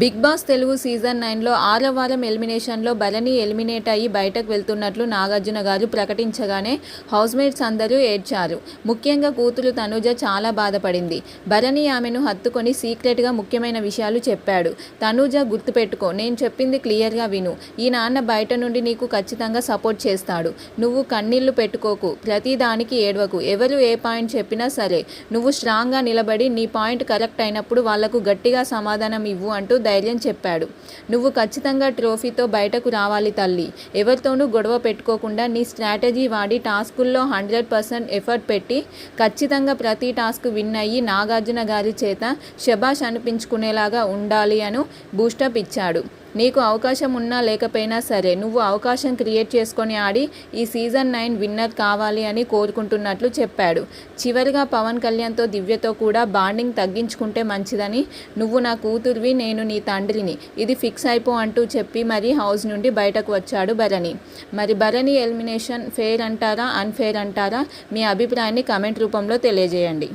Big boss Telugu season నైన్లో ఆరో వారం ఎలిమినేషన్లో భరణి ఎలిమినేట్ అయ్యి బయటకు వెళ్తున్నట్లు నాగార్జున గారు ప్రకటించగానే హౌస్మేట్స్ అందరూ ఏడ్చారు. ముఖ్యంగా కూతురు తనుజ చాలా బాధపడింది. భరణి ఆమెను హత్తుకొని సీక్రెట్గా ముఖ్యమైన విషయాలు చెప్పాడు. తనుజ గుర్తుపెట్టుకో నేను చెప్పింది క్లియర్గా విను. ఈ నాన్న బయట నుండి నీకు ఖచ్చితంగా సపోర్ట్ చేస్తాడు. నువ్వు కన్నీళ్ళు పెట్టుకోకు. ప్రతిదానికి ఏడవకు. ఎవరు ఏ పాయింట్ చెప్పినా సరే. నువ్వు స్ట్రాంగ్గా నిలబడి నీ పాయింట్ కరెక్ట్ అయినప్పుడు వాళ్ళకు గట్టిగా సమాధానం ఇవ్వు అంటూ ధైర్యం చెప్పాడు. నువ్వు ఖచ్చితంగా ట్రోఫీతో బయటకు రావాలి తల్లి. ఎవరితోనూ గొడవ పెట్టుకోకుండా నీ స్ట్రాటజీ వాడి టాస్కుల్లో హండ్రెడ్ పర్సెంట్ ఎఫర్ట్ పెట్టి ఖచ్చితంగా ప్రతి టాస్క్ విన్ అయ్యి నాగార్జున గారి చేత శబాష్ అనిపించుకునేలాగా ఉండాలి అను బూస్టప్ ఇచ్చాడు. నీకు అవకాశం ఉన్నా లేకపోయినా సరే నువ్వు అవకాశం క్రియేట్ చేసుకొని ఆడి ఈ సీజన్ నైన్ విన్నర్ కావాలి అని కోరుకుంటున్నట్లు చెప్పాడు. చివరిగా పవన్ కళ్యాణ్తో దివ్యతో కూడా బాండింగ్ తగ్గించుకుంటే మంచిదని నువ్వు నా కూతురివి నేను నీ తండ్రిని. ఇది ఫిక్స్ అయిపో అంటూ చెప్పి మరి హౌస్ నుండి బయటకు వచ్చాడు భరణి. మరి భరణి ఎలిమినేషన్ ఫేర్ అంటారా అన్ఫేర్ అంటారా? మీ అభిప్రాయాన్ని కమెంట్ రూపంలో తెలియజేయండి.